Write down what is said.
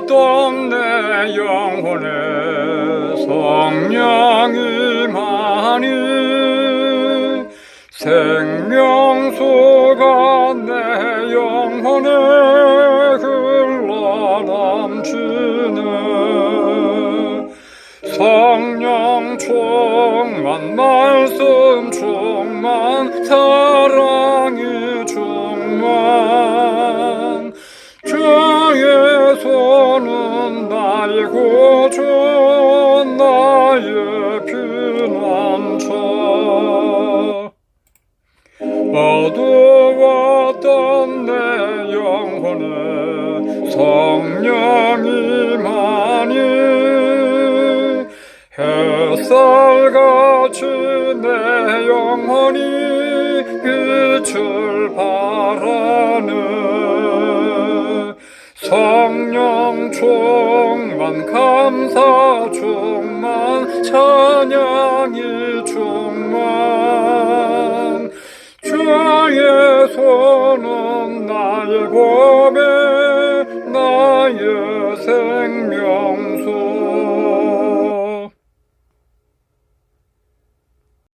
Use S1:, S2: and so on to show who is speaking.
S1: 왔던 내 영혼에 성령이 많이 생명수가 내 영혼에 흘러넘치네 성령 충만 말씀 충 나의 구주 나의 피난처. 어두웠던 내 영혼에 성령이 많이 햇살같이 내 영혼이 빛을 바라네. 성령 충만 감사 충만 찬양이 충만. 주의 손은 나의 고백 나의 생명